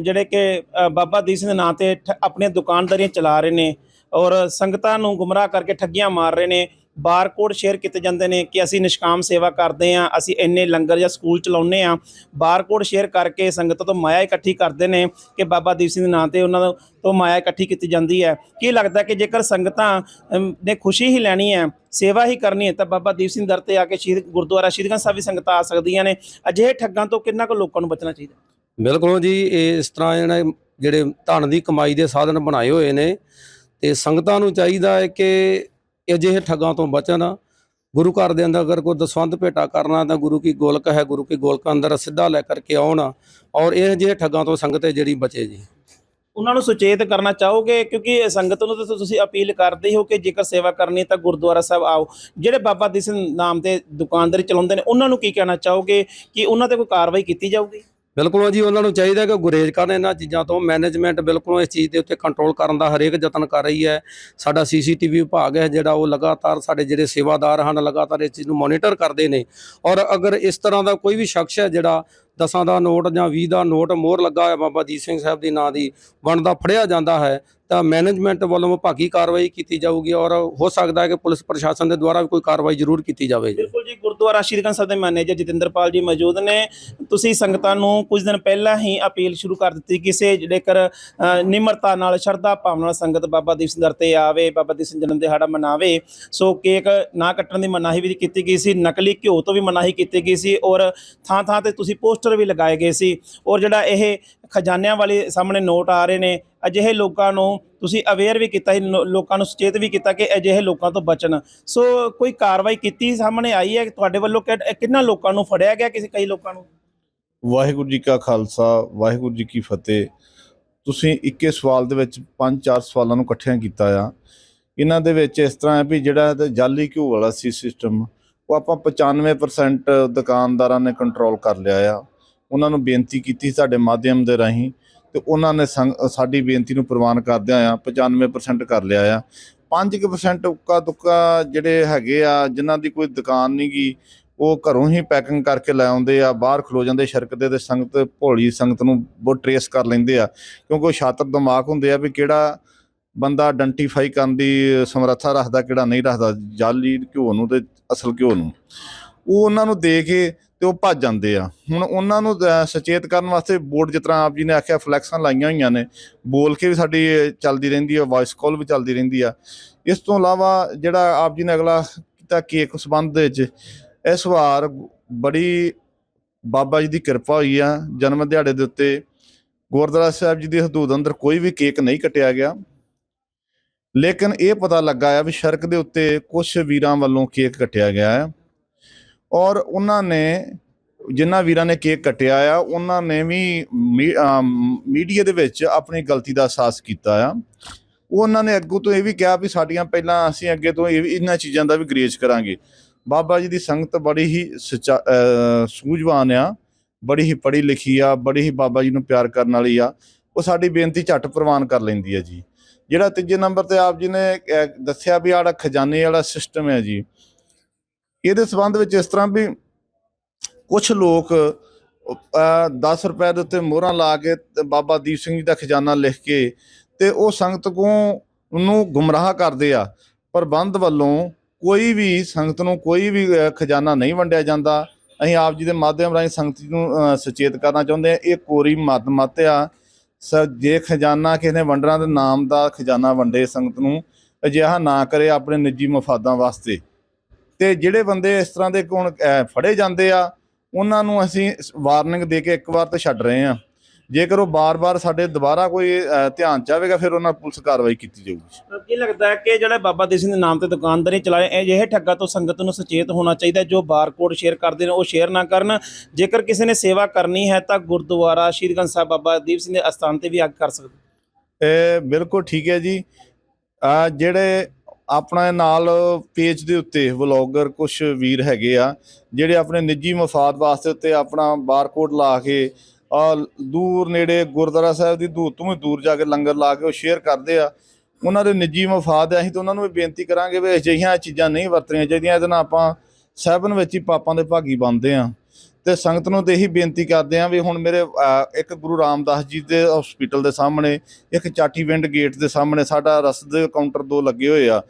ਜਿਹੜੇ ਕਿ ਬਾਬਾ ਦੀਪ ਸਿੰਘ ਦੇ ਨਾਂ ਤੇ ਠ- ਆਪਣੀਆਂ ਦੁਕਾਨਦਾਰੀਆਂ ਚਲਾ ਰਹੇ ਨੇ ਔਰ ਸੰਗਤਾਂ ਨੂੰ ਗੁੰਮਰਾਹ ਕਰਕੇ ਠੱਗੀਆਂ ਮਾਰ ਰਹੇ ਨੇ। ਬਾਰਕੋਡ ਸ਼ੇਅਰ ਕੀਤੇ ਜਾਂਦੇ ਨੇ ਕਿ ਅਸੀਂ ਨਿਸ਼ਕਾਮ ਸੇਵਾ ਕਰਦੇ ਹਾਂ, ਅਸੀਂ ਇੰਨੇ ਲੰਗਰ ਜਾਂ ਸਕੂਲ ਚਲਾਉਂਦੇ ਹਾਂ। ਬਾਰਕੋਡ ਸ਼ੇਅਰ ਕਰਕੇ ਸੰਗਤਾਂ ਤੋਂ ਮਾਇਆ ਇਕੱਠੀ ਕਰਦੇ ਨੇ ਕਿ ਬਾਬਾ ਦੀਪ ਸਿੰਘ ਦੇ ਨਾਂ ਤੇ ਉਹਨਾਂ ਤੋਂ ਮਾਇਆ ਇਕੱਠੀ ਕੀਤੀ ਜਾਂਦੀ ਹੈ। ਕੀ ਲੱਗਦਾ ਕਿ ਜੇਕਰ ਸੰਗਤਾਂ ਨੇ ਖੁਸ਼ੀ ਹੀ ਲੈਣੀ ਹੈ, ਸੇਵਾ ਹੀ ਕਰਨੀ ਹੈ, ਤਾਂ ਬਾਬਾ ਦੀਪ ਸਿੰਘ ਦਰ ਤੇ ਆ ਕੇ ਸ਼ਹੀਦ ਗੁਰਦੁਆਰਾ ਸ਼ਹੀਦਗੰਜ ਸਾਹਿਬ ਵੀ ਸੰਗਤਾਂ ਆ ਸਕਦੀਆਂ ਨੇ। ਅਜਿਹੇ ਠੱਗਾਂ ਤੋਂ ਕਿੰਨਾ ਕੁ ਲੋਕਾਂ ਨੂੰ ਬਚਣਾ ਚਾਹੀਦਾ? ਬਿਲਕੁਲ ਜੀ, ਇਹ ਇਸ ਤਰ੍ਹਾਂ ਜਿਹੜਾ ਜਿਹੜੇ ਧਨ ਦੀ ਕਮਾਈ ਦੇ ਸਾਧਨ ਬਣਾਏ ਹੋਏ ਨੇ, ਤੇ ਸੰਗਤਾਂ ਨੂੰ ਚਾਹੀਦਾ ਹੈ ਕਿ ਅਜਿਹੇ ਠੱਗਾਂ ਤੋਂ ਬਚਣ। ਗੁਰੂ ਘਰ ਦੇ ਅੰਦਰ ਅਗਰ ਕੋਈ ਦਸਵੰਧ ਭੇਟਾ ਕਰਨਾ ਤਾਂ ਗੁਰੂ ਕੀ ਗੋਲਕ ਹੈ, ਗੁਰੂ ਕੀ ਗੋਲਕ ਅੰਦਰ ਸਿੱਧਾ ਲੈ ਕਰਕੇ ਆਉਣਾ ਔਰ ਇਹ ਜਿਹੇ ਠੱਗਾਂ ਤੋਂ ਸੰਗਤ ਜਿਹੜੀ ਬਚੇ ਜੀ। ਉਹਨਾਂ ਨੂੰ ਸੁਚੇਤ ਕਰਨਾ ਚਾਹੋਗੇ? ਕਿਉਂਕਿ ਸੰਗਤ ਨੂੰ ਤਾਂ ਤੁਸੀਂ ਅਪੀਲ ਕਰਦੇ ਹੋ ਕਿ ਜੇਕਰ ਸੇਵਾ ਕਰਨੀ ਤਾਂ ਗੁਰਦੁਆਰਾ ਸਾਹਿਬ ਆਓ। ਜਿਹੜੇ ਬਾਬਾ ਦੀਪ ਨਾਮ ਤੇ ਦੁਕਾਨਦਾਰੀ ਚਲਾਉਂਦੇ ਨੇ, ਉਹਨਾਂ ਨੂੰ ਕੀ ਕਹਿਣਾ ਚਾਹੋਗੇ ਕਿ ਉਹਨਾਂ ਤੇ ਕੋਈ ਕਾਰਵਾਈ ਕੀਤੀ ਜਾਊਗੀ? ਬਿਲਕੁਲ ਜੀ, ਉਹਨਾਂ ਨੂੰ ਚਾਹੀਦਾ ਕਿ ਗੁਰੇਜ਼ ਕਰਨ ਇਹਨਾਂ ਚੀਜ਼ਾਂ ਤੋਂ। ਮੈਨੇਜਮੈਂਟ ਬਿਲਕੁਲ ਇਸ ਚੀਜ਼ ਦੇ ਉੱਤੇ ਕੰਟਰੋਲ ਕਰਨ ਦਾ ਹਰੇਕ ਯਤਨ ਕਰ ਰਹੀ ਹੈ। ਸਾਡਾ ਸੀਸੀਟੀਵੀ ਵਿਭਾਗ ਹੈ ਜਿਹੜਾ ਉਹ ਲਗਾਤਾਰ ਸਾਡੇ ਜਿਹੜੇ ਸੇਵਾਦਾਰ ਹਨ, ਲਗਾਤਾਰ ਇਸ ਚੀਜ਼ ਨੂੰ ਮੋਨੀਟਰ ਕਰਦੇ ਨੇ। ਔਰ ਅਗਰ ਇਸ ਤਰ੍ਹਾਂ ਦਾ ਕੋਈ ਵੀ ਸ਼ਖਸ ਹੈ ਜਿਹੜਾ ਦਸਾਂ ਦਾ ਨੋਟ ਜਾਂ 20 ਦਾ ਨੋਟ ਮੋਹਰ ਲੱਗਾ ਹੋਇਆ ਬਾਬਾ ਦੀਪ ਸਿੰਘ ਸਾਹਿਬ ਦੇ ਨਾਂ ਦੀ, ਬਣਦਾ ਫੜਿਆ ਜਾਂਦਾ ਹੈ ਤਾਂ ਮੈਨੇਜਮੈਂਟ ਵੱਲੋਂ ਵਿਭਾਗੀ ਕਾਰਵਾਈ ਕੀਤੀ ਜਾਊਗੀ ਔਰ ਹੋ ਸਕਦਾ ਹੈ ਕਿ ਪੁਲਿਸ ਪ੍ਰਸ਼ਾਸਨ ਦੇ ਦੁਆਰਾ ਵੀ ਕੋਈ ਕਾਰਵਾਈ ਜ਼ਰੂਰ ਕੀਤੀ ਜਾਵੇ ਬਿਲਕੁਲ ਜੀ, ਗੁਰਦੁਆਰਾ ਸ਼੍ਰੀ ਗੰਜ ਸਾਹਿਬ ਦੇ ਮੈਨੇਜਰ ਜਤਿੰਦਰਪਾਲ ਜੀ ਮੌਜੂਦ ਨੇ। ਤੁਸੀਂ ਸੰਗਤਾਂ ਨੂੰ ਕੁਝ ਦਿਨ ਪਹਿਲਾਂ ਹੀ ਅਪੀਲ ਸ਼ੁਰੂ ਕਰ ਦਿੱਤੀ ਕਿਸੇ ਜੇਕਰ ਨਿਮਰਤਾ ਨਾਲ, ਸ਼ਰਧਾ ਭਾਵਨਾ ਨਾਲ ਸੰਗਤ ਬਾਬਾ ਦੀਪ ਸਿੰਘ ਦਰ ਤੇ ਆਵੇ, ਬਾਬਾ ਦੀਪ ਸਿੰਘ ਜਨਮ ਦਿਹਾੜਾ ਮਨਾਵੇ, ਸੋ ਕੇਕ ਨਾ ਕੱਟਣ ਦੀ ਮਨਾਹੀ ਵੀ ਕੀਤੀ ਗਈ ਸੀ, ਨਕਲੀ ਘਿਓ ਤੋਂ ਵੀ ਮਨਾਹੀ ਕੀਤੀ ਗਈ ਸੀ ਔਰ ਥਾਂ ਥਾਂ ਤੇ ਤੁਸੀਂ ਪੋਸਟਰ ਵੀ ਲਗਾਏ ਗਏ ਸੀ ਔਰ ਜਿਹੜਾ ਇਹ ਖਜ਼ਾਨਿਆਂ ਵਾਲੇ ਸਾਹਮਣੇ ਨੋਟ ਆ ਰਹੇ ਨੇ, ਅਜਿਹੇ ਲੋਕਾਂ ਨੂੰ ਤੁਸੀਂ ਅਵੇਅਰ ਵੀ ਕੀਤਾ ਸੀ ਲੋਕਾਂ ਨੂੰ ਸੁਚੇਤ ਵੀ ਕੀਤਾ ਕਿ ਅਜਿਹੇ ਲੋਕਾਂ ਤੋਂ ਬਚਣ। ਸੋ ਕੋਈ ਕਾਰਵਾਈ ਕੀਤੀ ਸਾਹਮਣੇ ਆਈ ਹੈ? ਤੁਹਾਡੇ ਵੱਲੋਂ ਕਿ- ਕਿੰਨਾ ਲੋਕਾਂ ਨੂੰ ਫੜਿਆ ਗਿਆ ਕਿਸੇ, ਕਈ ਲੋਕਾਂ ਨੂੰ? ਵਾਹਿਗੁਰੂ ਜੀ ਕਾ ਖਾਲਸਾ, ਵਾਹਿਗੁਰੂ ਜੀ ਕੀ ਫਤਿਹ। ਤੁਸੀਂ ਇੱਕੇ ਸਵਾਲ ਦੇ ਵਿੱਚ ਪੰਜ, ਚਾਰ ਸਵਾਲਾਂ ਨੂੰ ਇਕੱਠਿਆਂ ਕੀਤਾ ਆ। ਇਹਨਾਂ ਦੇ ਵਿੱਚ ਇਸ ਤਰ੍ਹਾਂ ਹੈ ਵੀ ਜਿਹੜਾ ਜਾਲੀ ਘਿਓ ਵਾਲਾ ਸੀ ਸਿਸਟਮ ਉਹ ਆਪਾਂ 95% ਦੁਕਾਨਦਾਰਾਂ ਨੇ ਕੰਟਰੋਲ ਕਰ ਲਿਆ ਆ। ਉਹਨਾਂ ਨੂੰ ਬੇਨਤੀ ਕੀਤੀ ਸਾਡੇ ਮਾਧਿਅਮ ਦੇ ਰਾਹੀਂ ਤੇ ਉਹਨਾਂ ਨੇ ਸੰਗ- ਸਾਡੀ ਬੇਨਤੀ ਨੂੰ ਪ੍ਰਵਾਨ ਕਰਦਿਆਂ ਆ 95% ਕਰ ਲਿਆ ਆ। 5% ਉੱਕਾ ਦੁੱਕਾ ਜਿਹੜੇ ਹੈਗੇ ਆ, ਜਿਨ੍ਹਾਂ ਦੀ ਕੋਈ ਦੁਕਾਨ ਨਹੀਂ ਗੀ, ਉਹ ਘਰੋਂ ਹੀ ਪੈਕਿੰਗ ਕਰਕੇ ਲੈ ਆਉਂਦੇ ਆ, ਬਾਹਰ ਖਲੋ ਜਾਂਦੇ ਸ਼ਰਕ ਦੇ ਤੇ ਸੰਗਤ, ਭੋਲੀ ਸੰਗਤ ਨੂੰ ਬਹੁਤ ਟਰੇਸ ਕਰ ਲੈਂਦੇ ਆ। ਕਿਉਂਕਿ ਉਹ ਛਾਤਰ ਦਿਮਾਗ ਹੁੰਦੇ ਆ ਵੀ ਕਿਹੜਾ ਬੰਦਾ ਆਇਡੈਂਟੀਫਾਈ ਕਰਨ ਦੀ ਸਮਰੱਥਾ ਰੱਖਦਾ, ਕਿਹੜਾ ਨਹੀਂ ਰੱਖਦਾ, ਜਾਲੀ ਘਿਓ ਨੂੰ ਤੇ ਅਸਲ ਘਿਓ ਨੂੰ। ਉਹ ਉਹਨਾਂ ਨੂੰ ਦੇ ਕੇ ਤੇ ਉਹ ਭੱਜ ਜਾਂਦੇ ਆ। ਹੁਣ ਉਹਨਾਂ ਨੂੰ ਅਹ, ਸੁਚੇਤ ਕਰਨ ਵਾਸਤੇ ਬੋਰਡ ਜਿਸ ਤਰ੍ਹਾਂ ਆਪ ਜੀ ਨੇ ਆਖਿਆ ਫਲੈਕਸਾਂ ਲਾਈਆਂ ਹੋਈਆਂ ਨੇ। ਬੋਲ ਕੇ ਵੀ ਸਾਡੀ ਚੱਲਦੀ ਰਹਿੰਦੀ ਆ ਵਾਇਸ ਕਾਲ ਵੀ ਚੱਲਦੀ ਰਹਿੰਦੀ ਆ। ਇਸ ਤੋਂ ਇਲਾਵਾ ਜਿਹੜਾ ਆਪ ਜੀ ਨੇ ਅਗਲਾ ਕੀਤਾ ਕੇਕ ਸੰਬੰਧ ਵਿੱਚ ਇਸ ਵਾਰ ਬੜੀ ਬਾਬਾ ਜੀ ਦੀ ਕਿਰਪਾ ਹੋਈ ਆ ਜਨਮ ਦਿਹਾੜੇ ਦੇ ਉੱਤੇ ਗੁਰਦੁਆਰਾ ਸਾਹਿਬ ਜੀ ਦੀ ਹਦੂਦ ਅੰਦਰ ਕੋਈ ਵੀ ਕੇਕ ਨਹੀਂ ਕੱਟਿਆ ਗਿਆ। ਲੇਕਿਨ ਇਹ ਪਤਾ ਲੱਗਾ ਆ ਵੀ ਸ਼ਰਕ ਦੇ ਉੱਤੇ ਕੁਝ ਵੀਰਾਂ ਵੱਲੋਂ ਕੇਕ ਕੱਟਿਆ ਗਿਆ ਹੈ ਔਰ ਉਹਨਾਂ ਨੇ ਜਿਨ੍ਹਾਂ ਵੀਰਾਂ ਨੇ ਕੇਕ ਕੱਟਿਆ ਆ, ਉਹਨਾਂ ਨੇ ਵੀ ਮੀ- ਅਮ ਮੀਡੀਆ ਦੇ ਵਿੱਚ ਆਪਣੀ ਗਲਤੀ ਦਾ ਅਹਿਸਾਸ ਕੀਤਾ ਆ। ਉਹਨਾਂ ਨੇ ਅੱਗੋਂ ਤੋਂ ਇਹ ਵੀ ਕਿਹਾ ਵੀ ਸਾਡੀਆਂ ਪਹਿਲਾਂ ਅਸੀਂ ਅੱਗੇ ਤੋਂ ਇਹ ਵੀ ਇਹਨਾਂ ਚੀਜ਼ਾਂ ਦਾ ਵੀ ਗਰੇਜ ਕਰਾਂਗੇ। ਬਾਬਾ ਜੀ ਦੀ ਸੰਗਤ ਬੜੀ ਹੀ ਸੱਚਾ ਸੂਝਵਾਨ ਆ, ਬੜੀ ਹੀ ਪੜ੍ਹੀ ਲਿਖੀ ਆ, ਬੜੀ ਹੀ ਬਾਬਾ ਜੀ ਨੂੰ ਪਿਆਰ ਕਰਨ ਵਾਲੀ ਆ। ਉਹ ਸਾਡੀ ਬੇਨਤੀ ਝੱਟ ਪ੍ਰਵਾਨ ਕਰ ਲੈਂਦੀ ਹੈ ਜੀ। ਜਿਹੜਾ ਤੀਜੇ ਨੰਬਰ ਤੇ ਆਪ ਜੀ ਨੇ ਦੱਸਿਆ ਵੀ ਆੜਾ ਖਜ਼ਾਨੇ ਵਾਲਾ ਸਿਸਟਮ ਹੈ ਜੀ ਇਹਦੇ ਸੰਬੰਧ ਵਿੱਚ ਇਸ ਤਰ੍ਹਾਂ ਵੀ ਕੁਝ ਲੋਕ 10 ਰੁਪਏ ਦੇ ਉੱਤੇ ਮੋਹਰਾਂ ਲਾ ਕੇ ਬਾਬਾ ਦੀਪ ਸਿੰਘ ਜੀ ਦਾ ਖਜ਼ਾਨਾ ਲਿਖ ਕੇ ਤੇ ਉਹ ਸੰਗਤ ਕੋ ਨੂੰ ਗੁੰਮਰਾਹ ਕਰਦੇ ਆ। ਪ੍ਰਬੰਧ ਵੱਲੋਂ ਕੋਈ ਵੀ ਸੰਗਤ ਨੂੰ ਕੋਈ ਵੀ ਖਜ਼ਾਨਾ ਨਹੀਂ ਵੰਡਿਆ ਜਾਂਦਾ। ਅਸੀਂ ਆਪ ਜੀ ਦੇ ਮਾਧਿਅਮ ਰਾਹੀਂ ਸੰਗਤ ਨੂੰ ਸੁਚੇਤ ਕਰਨਾ ਚਾਹੁੰਦੇ ਆ। ਇਹ ਕੋਰੀ ਮਤ ਮਤ ਆ। ਸ ਜੇ ਖਜ਼ਾਨਾ ਕਿਸੇ ਨੇ ਵੰਡਣਾ ਦੇ ਨਾਮ ਦਾ ਖਜ਼ਾਨਾ ਵੰਡੇ ਸੰਗਤ ਨੂੰ, ਅਜਿਹਾ ਨਾ ਕਰੇ ਆਪਣੇ ਨਿੱਜੀ ਮਫਾਦਾਂ ਵਾਸਤੇ। ਤੇ ਜਿਹੜੇ ਬੰਦੇ ਇਸ ਤਰ੍ਹਾਂ ਦੇ ਅਹ, ਫੜੇ ਜਾਂਦੇ ਆ ਉਹਨਾਂ ਨੂੰ ਅਸੀਂ ਵਾਰਨਿੰਗ ਦੇ ਕੇ ਇੱਕ ਵਾਰ ਤਾਂ ਛੱਡ ਰਹੇ ਆ। ਜੇਕਰ ਉਹ ਬਾਰ-ਬਾਰ ਸਾਡੇ ਦੁਬਾਰਾ ਕੋਈ ਧਿਆਨ ਚਾਹੇਗਾ ਫਿਰ ਉਹਨਾਂ ਪੁਲਿਸ ਕਾਰਵਾਈ ਕੀਤੀ ਜਾਊਗੀ। ਕੀ ਲੱਗਦਾ ਹੈ ਕਿ ਜਿਹੜਾ ਬਾਬਾ ਦੀਪ ਸਿੰਘ ਦੇ ਨਾਮ ਤੇ ਦੁਕਾਨਦਾਰੀ ਚਲਾਏ ਇਹ ਅਜਿਹੇ ਠੱਗਾ ਤੋਂ ਸੰਗਤ ਨੂੰ ਸੁਚੇਤ ਹੋਣਾ ਚਾਹੀਦਾ। ਜੋ ਬਾਰਕੋਡ ਸ਼ੇਅਰ ਕਰਦੇ ਨੇ ਉਹ ਸ਼ੇਅਰ ਨਾ ਕਰਨ। ਜੇਕਰ ਕਿਸੇ ਨੇ ਸੇਵਾ ਕਰਨੀ ਹੈ ਤਾਂ ਗੁਰਦੁਆਰਾ ਸ਼੍ਰੀ ਗੰਜ ਸਾਹਿਬ ਬਾਬਾ ਦੀਪ ਸਿੰਘ ਦੇ ਅਸਥਾਨ ਤੇ ਵੀ ਕੇ ਕਰ ਸਕਦੇ। ਇਹ ਬਿਲਕੁਲ ਠੀਕ ਹੈ ਜੀ। ਆ ਜਿਹੜੇ ਆਪਣਾ ਨਾਲ ਪੇਜ ਦੇ ਉੱਤੇ ਵਲੌਗਰ ਕੁਝ ਵੀਰ ਹੈਗੇ ਆ, ਜਿਹੜੇ ਆਪਣੇ ਨਿੱਜੀ ਮਫਾਦ ਵਾਸਤੇ ਉੱਤੇ ਆਪਣਾ ਬਾਰਕੋਡ ਲਾ ਕੇ ਦੂਰ ਨੇੜੇ ਗੁਰਦੁਆਰਾ ਸਾਹਿਬ ਦੀ ਦੂਰ ਤੋਂ ਵੀ ਦੂਰ ਜਾ ਕੇ ਲੰਗਰ ਲਾ ਕੇ ਉਹ ਸ਼ੇਅਰ ਕਰਦੇ ਆ। ਉਹਨਾਂ ਦੇ ਨਿੱਜੀ ਮਫਾਦ ਆ, ਅਸੀਂ ਤਾਂ ਉਹਨਾਂ ਨੂੰ ਵੀ ਬੇਨਤੀ ਕਰਾਂਗੇ ਵੀ ਅਜਿਹੀਆਂ ਚੀਜ਼ਾਂ ਨਹੀਂ ਵਰਤਣੀਆਂ ਚਾਹੀਦੀਆਂ, ਇਹਦੇ ਨਾਲ ਆਪਾਂ ਸਹਿਬਨ ਵਿੱਚ ਹੀ ਪਾਪਾਂ ਦੇ ਭਾਗੀ ਬਣਦੇ ਆ। ਤੇ ਸੰਗਤ ਨੂੰ ਤੇ ਇਹੀ ਬੇਨਤੀ ਕਰਦੇ ਆ ਵੀ ਹੁਣ ਮੇਰੇ ਇੱਕ ਗੁਰੂ ਰਾਮਦਾਸ ਜੀ ਦੇ ਹਸਪੀਟਲ ਦੇ ਸਾਹਮਣੇ, ਇੱਕ ਚਾਟੀ ਵਿੰਡ ਗੇਟ ਦੇ ਸਾਹਮਣੇ ਸਾਡਾ ਰਸਦ ਦੇ ਕਾਊਂਟਰ ਦੋ ਲੱਗੇ ਹੋਏ ਆ।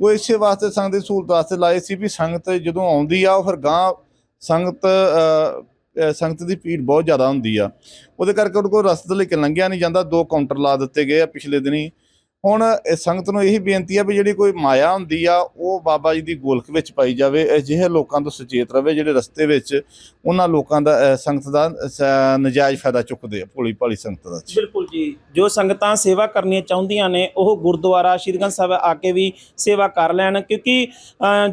ਉਹ ਇਸੇ ਵਾਸਤੇ ਸੰਗਤ ਦੀ ਸਹੂਲਤ ਵਾਸਤੇ ਲਾਏ ਸੀ ਵੀ ਸੰਗਤ ਜਦੋਂ ਆਉਂਦੀ ਆ, ਉਹ ਫਿਰ ਗਾਂ ਸੰਗਤ ਸੰਗਤ ਦੀ ਭੀੜ ਬਹੁਤ ਜ਼ਿਆਦਾ ਹੁੰਦੀ ਆ। ਉਹਦੇ ਕਰਕੇ ਉਹਦੇ ਕੋਲ ਰਸਦ ਲੈ ਕੇ ਲੰਘਿਆ ਨਹੀਂ ਜਾਂਦਾ, ਦੋ ਕਾਊਂਟਰ ਲਾ ਦਿੱਤੇ ਗਏ ਆ ਪਿਛਲੇ ਦਿਨੀ। ਹੁਣ ਇਹ ਸੰਗਤ ਨੂੰ ਇਹੀ ਬੇਨਤੀ ਆ ਵੀ ਜਿਹੜੀ ਕੋਈ ਮਾਇਆ ਹੁੰਦੀ ਆ, ਉਹ ਬਾਬਾ ਜੀ ਦੀ ਗੋਲਕ ਵਿੱਚ ਪਾਈ ਜਾਵੇ, ਅਜਿਹੇ ਲੋਕਾਂ ਤੋਂ ਸੁਚੇਤ ਰਹੇ ਜਿਹੜੇ ਰਸਤੇ ਵਿੱਚ ਉਹਨਾਂ ਲੋਕਾਂ ਦਾ ਸੰਗਤ ਦਾ ਨਜਾਇਜ਼ ਫਾਇਦਾ ਚੁੱਕਦੇ ਆ ਭੋਲੀ ਭਾਲੀ ਸੰਗਤ ਦਾ ਬਿਲਕੁਲ ਜੀ। ਜੋ ਸੰਗਤਾਂ ਸੇਵਾ ਕਰਨੀਆਂ ਚਾਹੁੰਦੀਆਂ ਨੇ, ਉਹ ਗੁਰਦੁਆਰਾ ਸ਼੍ਰੀ ਗੰਜ ਸਾਹਿਬ ਆ ਕੇ ਵੀ ਸੇਵਾ ਕਰ ਲੈਣ, ਕਿਉਂਕਿ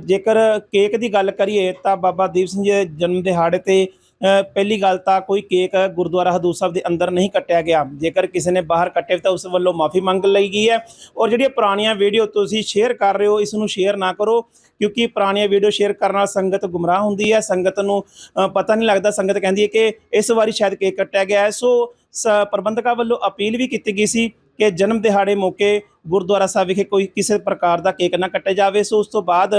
ਜੇਕਰ ਕੇਕ ਦੀ ਗੱਲ ਕਰੀਏ, ਤਾਂ ਬਾਬਾ ਦੀਪ ਸਿੰਘ ਜੀ ਦੇ ਜਨਮ ਦਿਹਾੜੇ ਤੇ ਪਹਿਲੀ ਗੱਲ ਤਾਂ ਕੋਈ ਕੇਕ ਗੁਰਦੁਆਰਾ ਹਦੂਰ ਸਾਹਿਬ ਦੇ ਅੰਦਰ ਨਹੀਂ ਕੱਟਿਆ ਗਿਆ। ਜੇਕਰ ਕਿਸੇ ਨੇ ਬਾਹਰ ਕੱਟੇ ਤਾਂ ਉਸ ਵੱਲੋਂ ਮਾਫੀ ਮੰਗ ਲਈ ਗਈ ਹੈ। ਔਰ ਜਿਹੜੀਆਂ ਪੁਰਾਣੀਆਂ ਵੀਡੀਓ ਤੁਸੀਂ ਸ਼ੇਅਰ ਕਰ ਰਹੇ ਹੋ, ਇਸ ਨੂੰ ਸ਼ੇਅਰ ਨਾ ਕਰੋ, ਕਿਉਂਕਿ ਪੁਰਾਣੀਆਂ ਵੀਡੀਓ ਸ਼ੇਅਰ ਕਰਨ ਨਾਲ ਸੰਗਤ ਗੁੰਮਰਾਹ ਹੁੰਦੀ ਹੈ। ਸੰਗਤ ਨੂੰ ਪਤਾ ਨਹੀਂ ਲੱਗਦਾ, ਸੰਗਤ ਕਹਿੰਦੀ ਹੈ ਕਿ ਇਸ ਵਾਰੀ ਸ਼ਾਇਦ ਕੇਕ ਕੱਟਿਆ ਗਿਆ ਹੈ। ਸੋ, ਸ- ਪ੍ਰਬੰਧਕਾਂ ਵੱਲੋਂ ਅਪੀਲ ਵੀ ਕੀਤੀ ਗਈ ਸੀ ਕਿ ਜਨਮ ਦਿਹਾੜੇ ਮੌਕੇ ਗੁਰਦੁਆਰਾ ਸਾਹਿਬ ਵਿਖੇ ਕੋਈ ਕਿਸੇ ਪ੍ਰਕਾਰ ਦਾ ਕੇਕ ਨਾ ਕੱਟਿਆ ਜਾਵੇ। ਸੋ ਉਸ ਤੋਂ ਬਾਅਦ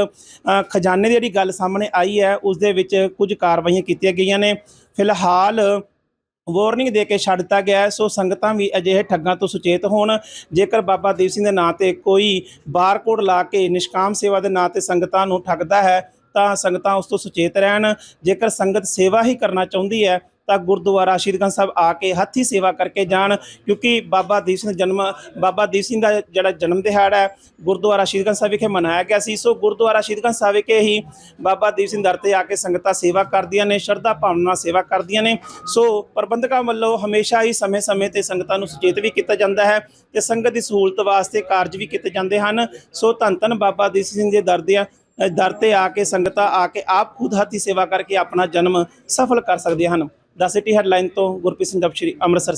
ਖਜ਼ਾਨੇ ਦੀ ਜਿਹੜੀ ਗੱਲ ਸਾਹਮਣੇ ਆਈ ਹੈ, ਉਸ ਦੇ ਵਿੱਚ ਕੁਝ ਕਾਰਵਾਈਆਂ ਕੀਤੀਆਂ ਗਈਆਂ ਨੇ। ਫਿਲਹਾਲ ਵਾਰਨਿੰਗ ਦੇ ਕੇ ਛੱਡ ਦਿੱਤਾ ਗਿਆ ਸੋ ਸੰਗਤਾਂ ਵੀ ਅਜਿਹੇ ਠੱਗਾਂ ਤੋਂ ਸੁਚੇਤ ਹੋਣ। ਜੇਕਰ ਬਾਬਾ ਦੀਪ ਸਿੰਘ ਦੇ ਨਾਂ ਤੇ ਕੋਈ ਬਾਰਕੋਡ ਲਾ ਕੇ ਨਿਸ਼ਕਾਮ ਸੇਵਾ ਦੇ ਨਾਂ ਤੇ ਸੰਗਤਾਂ ਨੂੰ ਠੱਗਦਾ ਹੈ, ਤਾਂ ਸੰਗਤਾਂ ਉਸ ਤੋਂ ਸੁਚੇਤ ਰਹਿਣ। ਜੇਕਰ ਸੰਗਤ ਸੇਵਾ ਹੀ ਕਰਨਾ ਚਾਹੁੰਦੀ ਹੈ ਤਾਂ ਗੁਰਦੁਆਰਾ ਸ਼ਹੀਦਗੰਜ ਸਾਹਿਬ ਆ ਕੇ ਹੱਥੀ ਸੇਵਾ ਕਰਕੇ ਜਾਣ, ਕਿਉਂਕਿ ਬਾਬਾ ਦੀਪ ਸਿੰਘ ਦਾ ਜਨਮ, ਬਾਬਾ ਦੀਪ ਸਿੰਘ ਦਾ ਜਿਹੜਾ ਜਨਮ ਦਿਹਾੜਾ ਹੈ, ਗੁਰਦੁਆਰਾ ਸ਼ਹੀਦਗੰਜ ਸਾਹਿਬ ਵਿਖੇ ਮਨਾਇਆ ਗਿਆ ਸੀ। ਸੋ ਗੁਰਦੁਆਰਾ ਸ਼ਹੀਦਗੰਜ ਸਾਹਿਬ ਵਿਖੇ ਹੀ ਬਾਬਾ ਦੀਪ ਸਿੰਘ ਦਰ ਤੇ ਆ ਕੇ ਸੰਗਤਾਂ ਸੇਵਾ ਕਰਦੀਆਂ ਨੇ, ਸ਼ਰਧਾ ਭਾਵਨਾ ਨਾਲ ਸੇਵਾ ਕਰਦੀਆਂ ਨੇ। ਸੋ ਪ੍ਰਬੰਧਕਾਂ ਵੱਲੋਂ ਹਮੇਸ਼ਾ ਹੀ ਸਮੇਂ-ਸਮੇਂ ਤੇ ਸੰਗਤਾਂ ਨੂੰ ਸੁਚੇਤ ਵੀ ਕੀਤਾ ਜਾਂਦਾ ਹੈ ਤੇ ਸੰਗਤ ਦੀ ਸਹੂਲਤ ਵਾਸਤੇ ਕਾਰਜ ਵੀ ਕੀਤੇ ਜਾਂਦੇ ਹਨ। ਸੋ ਧੰਨ ਧੰਨ ਬਾਬਾ ਦੀਪ ਸਿੰਘ ਦੇ ਦਰ ਦੇ, ਦਰ ਤੇ ਆ ਕੇ ਸੰਗਤਾਂ ਆ ਕੇ ਆਪ ਖੁਦ ਹੱਥੀ ਸੇਵਾ ਕਰਕੇ ਆਪਣਾ ਜਨਮ ਸਫਲ ਕਰ ਸਕਦੇ ਹਨ। ਦਾ ਸਿਟੀ ਹੈਡਲਾਈਨ ਤੋਂ ਗੁਰਪ੍ਰੀਤ ਸਿੰਘ ਜਪਸ਼ਰੀ ਅੰਮ੍ਰਿਤਸਰ